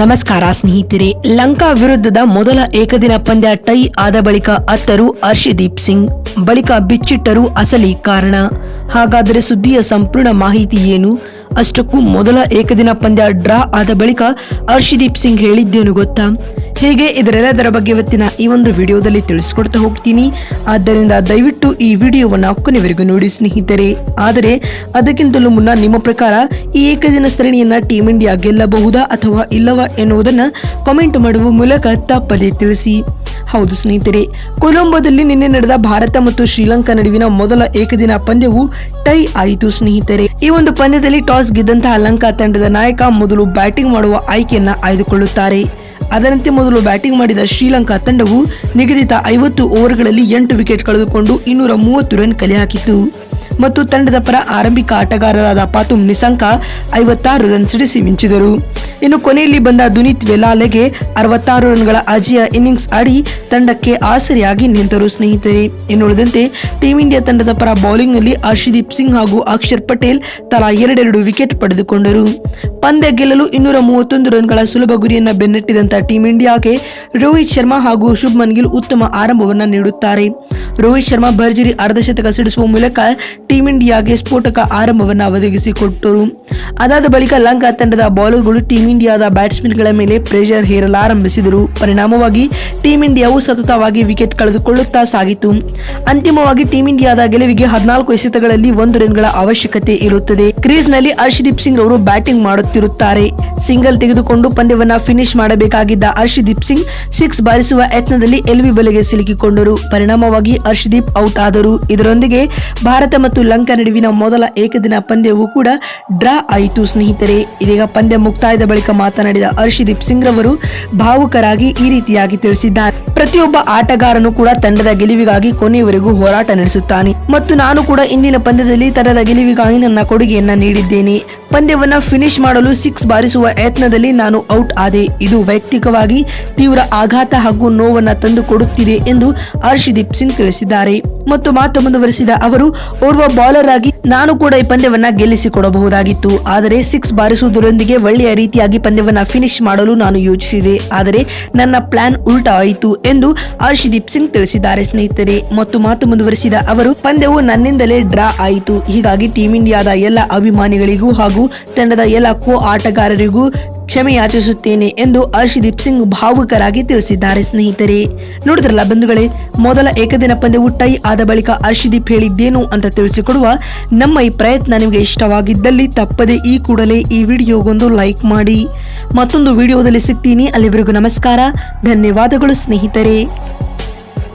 ನಮಸ್ಕಾರ ಸ್ನೇಹಿತರೆ. ಲಂಕಾ ವಿರುದ್ಧದ ಮೊದಲ ಏಕದಿನ ಪಂದ್ಯ ಟೈ ಆದ ಬಳಿಕ ಅತ್ತರು ಹರ್ಷದೀಪ್ ಸಿಂಗ್, ಬಳಿಕ ಬಿಚ್ಚಿಟ್ಟರು ಅಸಲಿ ಕಾರಣ. ಹಾಗಾದರೆ ಸುದ್ದಿಯ ಸಂಪೂರ್ಣ ಮಾಹಿತಿ ಏನು? ಅಷ್ಟಕ್ಕೂ ಮೊದಲ ಏಕದಿನ ಪಂದ್ಯ ಡ್ರಾ ಆದ ಬಳಿಕ ಹರ್ಷದೀಪ್ ಸಿಂಗ್ ಹೇಳಿದ್ದೇನು ಗೊತ್ತಾ? ಹೀಗೆ ಇದರೆಲ್ಲದರ ಬಗ್ಗೆ ಇವತ್ತಿನ ಈ ಒಂದು ವಿಡಿಯೋದಲ್ಲಿ ತಿಳಿಸ್ಕೊಡ್ತಾ ಹೋಗ್ತೀನಿ. ಆದ್ದರಿಂದ ದಯವಿಟ್ಟು ಈ ವಿಡಿಯೋವನ್ನು ಕೊನೆವರೆಗೂ ನೋಡಿ ಸ್ನೇಹಿತರೆ. ಆದರೆ, ಅದಕ್ಕಿಂತಲೂ ಮುನ್ನ ನಿಮ್ಮ ಪ್ರಕಾರ ಈ ಏಕದಿನ ಸರಣಿಯನ್ನ ಟೀಮ್ ಇಂಡಿಯಾ ಗೆಲ್ಲಬಹುದಾ ಅಥವಾ ಇಲ್ಲವಾ ಎನ್ನುವುದನ್ನು ಕಾಮೆಂಟ್ ಮಾಡುವ ಮೂಲಕ ತಪ್ಪದೇ ತಿಳಿಸಿ. ಹೌದು ಸ್ನೇಹಿತರೆ, ಕೊಲಂಬೋದಲ್ಲಿ ನಿನ್ನೆ ನಡೆದ ಭಾರತ ಮತ್ತು ಶ್ರೀಲಂಕಾ ನಡುವಿನ ಮೊದಲ ಏಕದಿನ ಪಂದ್ಯವು ಟೈ ಆಯಿತು ಸ್ನೇಹಿತರೆ. ಈ ಒಂದು ಪಂದ್ಯದಲ್ಲಿ ಟಾಸ್ ಗೆದ್ದಂತಹ ಲಂಕಾ ತಂಡದ ನಾಯಕ ಮೊದಲು ಬ್ಯಾಟಿಂಗ್ ಮಾಡುವ ಆಯ್ಕೆಯನ್ನ ಆಯ್ದುಕೊಳ್ಳುತ್ತಾರೆ. ಅದರಂತೆ ಮೊದಲು ಬ್ಯಾಟಿಂಗ್ ಮಾಡಿದ ಶ್ರೀಲಂಕಾ ತಂಡವು ನಿಗದಿತ ಐವತ್ತು ಓವರ್ಗಳಲ್ಲಿ ಎಂಟು ವಿಕೆಟ್ ಕಳೆದುಕೊಂಡು ಇನ್ನೂರ ಮೂವತ್ತು ರನ್ ಕಲೆ ಹಾಕಿತು ಮತ್ತು ತಂಡದ ಪರ ಆರಂಭಿಕ ಆಟಗಾರರಾದ ಪಾತುಮ್ ನಿಸಂಕ ಐವತ್ತಾರು ರನ್ ಸಿಡಿಸಿ ಮಿಂಚಿದರು. ಇನ್ನು ಕೊನೆಯಲ್ಲಿ ಬಂದ ದುನಿತ್ ವೆಲಾಲೆಗೆ ಅರವತ್ತಾರು ರನ್ಗಳ ಅಜಿಯ ಇನ್ನಿಂಗ್ಸ್ ಆಡಿ ತಂಡಕ್ಕೆ ಆಸರಿಯಾಗಿ ನಿಂತರು ಸ್ನೇಹಿತರೆ. ಇನ್ನುಳಿದಂತೆ ಟೀಂ ಇಂಡಿಯಾ ತಂಡದ ಪರ ಬೌಲಿಂಗ್ನಲ್ಲಿ ಹರ್ಷದೀಪ್ ಸಿಂಗ್ ಹಾಗೂ ಅಕ್ಷರ್ ಪಟೇಲ್ ತಲಾ ಎರಡೆರಡು ವಿಕೆಟ್ ಪಡೆದುಕೊಂಡರು. ಪಂದ್ಯ ಗೆಲ್ಲಲು ಇನ್ನೂರ ಮೂವತ್ತೊಂದು ರನ್ಗಳ ಸುಲಭ ಗುರಿಯನ್ನ ಬೆನ್ನಟ್ಟಿದಂತ ಟೀಂ ಇಂಡಿಯಾಗೆ ರೋಹಿತ್ ಶರ್ಮಾ ಹಾಗೂ ಶುಭ್ಮನ್ ಗಿಲ್ ಉತ್ತಮ ಆರಂಭವನ್ನು ನೀಡುತ್ತಾರೆ. ರೋಹಿತ್ ಶರ್ಮಾ ಭರ್ಜರಿ ಅರ್ಧಶತಕ ಸಿಡಿಸುವ ಮೂಲಕ ಟೀಂ ಇಂಡಿಯಾಗೆ ಸ್ಫೋಟಕ ಆರಂಭವನ್ನು ಒದಗಿಸಿಕೊಟ್ಟರು. ಅದಾದ ಬಳಿಕ ಲಂಕಾ ತಂಡದ ಬೌಲರ್ಗಳು ಟೀಂ ಇಂಡಿಯಾದ ಬ್ಯಾಟ್ಸ್ಮನ್ಗಳ ಮೇಲೆ ಪ್ರೆಷರ್ ಹೇರಲಾರಂಭಿಸಿದರು ಪರಿಣಾಮವಾಗಿ ಟೀಂ ಇಂಡಿಯಾವು ಸತತವಾಗಿ ವಿಕೆಟ್ ಕಳೆದುಕೊಳ್ಳುತ್ತಾ ಸಾಗಿತು. ಅಂತಿಮವಾಗಿ ಟೀಂ ಇಂಡಿಯಾದ ಗೆಲುವಿಗೆ ಹದಿನಾಲ್ಕು ಎಸೆತಗಳಲ್ಲಿ ಒಂದು ರನ್ಗಳ ಅವಶ್ಯಕತೆ ಇರುತ್ತದೆ. ಕ್ರೀಸ್ನಲ್ಲಿ ಹರ್ಷದೀಪ್ ಸಿಂಗ್ ಅವರು ಬ್ಯಾಟಿಂಗ್ ಮಾಡುತ್ತಿರುತ್ತಾರೆ. ಸಿಂಗಲ್ ತೆಗೆದುಕೊಂಡು ಪಂದ್ಯವನ್ನ ಫಿನಿಶ್ ಮಾಡಬೇಕಾಗಿದ್ದ ಹರ್ಷದೀಪ್ ಸಿಂಗ್ ಸಿಕ್ಸ್ ಬಾರಿಸುವ ಯತ್ನದಲ್ಲಿ ಎಲ್ವಿ ಬಲೆಗೆ ಸಿಲುಕಿಕೊಂಡರು. ಪರಿಣಾಮವಾಗಿ ಹರ್ಷದೀಪ್ ಔಟ್ ಆದರು. ಇದರೊಂದಿಗೆ ಭಾರತ ಲಂಕಾ ನಡುವಿನ ಮೊದಲ ಏಕದಿನ ಪಂದ್ಯವೂ ಕೂಡ ಡ್ರಾ ಆಯಿತು, ಸ್ನೇಹಿತರೆ. ಇದೀಗ ಪಂದ್ಯ ಮುಕ್ತಾಯದ ಬಳಿಕ ಮಾತನಾಡಿದ ಹರ್ಷದೀಪ್ ಸಿಂಗ್ ರವರು ಭಾವುಕರಾಗಿ ಈ ರೀತಿಯಾಗಿ ತಿಳಿಸಿದ್ದಾರೆ. ಪ್ರತಿಯೊಬ್ಬ ಆಟಗಾರನು ಕೂಡ ತಂಡದ ಗೆಲುವಿಗಾಗಿ ಕೊನೆಯವರೆಗೂ ಹೋರಾಟ ನಡೆಸುತ್ತಾನೆ. ಮತ್ತು ನಾನು ಕೂಡ ಇಂದಿನ ಪಂದ್ಯದಲ್ಲಿ ತಂಡದ ಗೆಲುವಿಗಾಗಿ ನನ್ನ ಕೊಡುಗೆಯನ್ನ ನೀಡಿದ್ದೇನೆ. ಪಂದ್ಯವನ್ನ ಫಿನಿಶ್ ಮಾಡಲು ಸಿಕ್ಸ್ ಬಾರಿಸುವ ಯತ್ನದಲ್ಲಿ ನಾನು ಔಟ್ ಆದೆ. ಇದು ವೈಯಕ್ತಿಕವಾಗಿ ತೀವ್ರ ಆಘಾತ ಹಾಗೂ ನೋವನ್ನ ತಂದುಕೊಡುತ್ತಿದೆ ಎಂದು ಹರ್ಷದೀಪ್ ಸಿಂಗ್ ತಿಳಿಸಿದ್ದಾರೆ. ಮತ್ತು ಮಾತು ಮುಂದುವರೆಸಿದ ಅವರು, ಓರ್ವ ಬೌಲರ್ ಆಗಿ ನಾನು ಕೂಡ ಈ ಪಂದ್ಯವನ್ನ ಗೆಲ್ಲಿಸಿಕೊಡಬಹುದಾಗಿತ್ತು. ಆದರೆ ಸಿಕ್ಸ್ ಬಾರಿಸುವುದರೊಂದಿಗೆ ಒಳ್ಳೆಯ ರೀತಿಯಾಗಿ ಪಂದ್ಯವನ್ನ ಫಿನಿಶ್ ಮಾಡಲು ನಾನು ಯೋಚಿಸಿದೆ. ಆದರೆ ನನ್ನ ಪ್ಲಾನ್ ಉಲ್ಟಾ ಆಯಿತು ಎಂದು ಹರ್ಷದೀಪ್ ಸಿಂಗ್ ತಿಳಿಸಿದ್ದಾರೆ ಸ್ನೇಹಿತರೆ. ಮತ್ತು ಮಾತು ಮುಂದುವರೆಸಿದ ಅವರು, ಪಂದ್ಯವು ನನ್ನಿಂದಲೇ ಡ್ರಾ ಆಯಿತು. ಹೀಗಾಗಿ ಟೀಂ ಇಂಡಿಯಾದ ಎಲ್ಲ ಅಭಿಮಾನಿಗಳಿಗೂ ಹಾಗೂ ತಂಡದ ಎಲ್ಲ ಕೋ ಆಟಗಾರರಿಗೂ ಕ್ಷಮೆ ಯಾಚಿಸುತ್ತೇನೆ ಎಂದು ಹರ್ಷದೀಪ್ ಸಿಂಗ್ ಭಾವುಕರಾಗಿ ತಿಳಿಸಿದ್ದಾರೆ ಸ್ನೇಹಿತರೆ. ನೋಡಿದ್ರಲ್ಲ ಬಂಧುಗಳೇ, ಮೊದಲ ಏಕದಿನ ಪಂದ್ಯವು ಟೈ ಆದ ಬಳಿಕ ಹರ್ಷದೀಪ್ ಹೇಳಿದ್ದೇನು ಅಂತ ತಿಳಿಸಿಕೊಡುವ ನಮ್ಮ ಈ ಪ್ರಯತ್ನ ನಿಮಗೆ ಇಷ್ಟವಾಗಿದ್ದಲ್ಲಿ ತಪ್ಪದೆ ಈ ಕೂಡಲೇ ಈ ವಿಡಿಯೋಗೊಂದು ಲೈಕ್ ಮಾಡಿ. ಮತ್ತೊಂದು ವಿಡಿಯೋದಲ್ಲಿ ಸಿಗ್ತೀನಿ. ಅಲ್ಲಿವರೆಗೂ ನಮಸ್ಕಾರ. ಧನ್ಯವಾದಗಳು ಸ್ನೇಹಿತರೆ.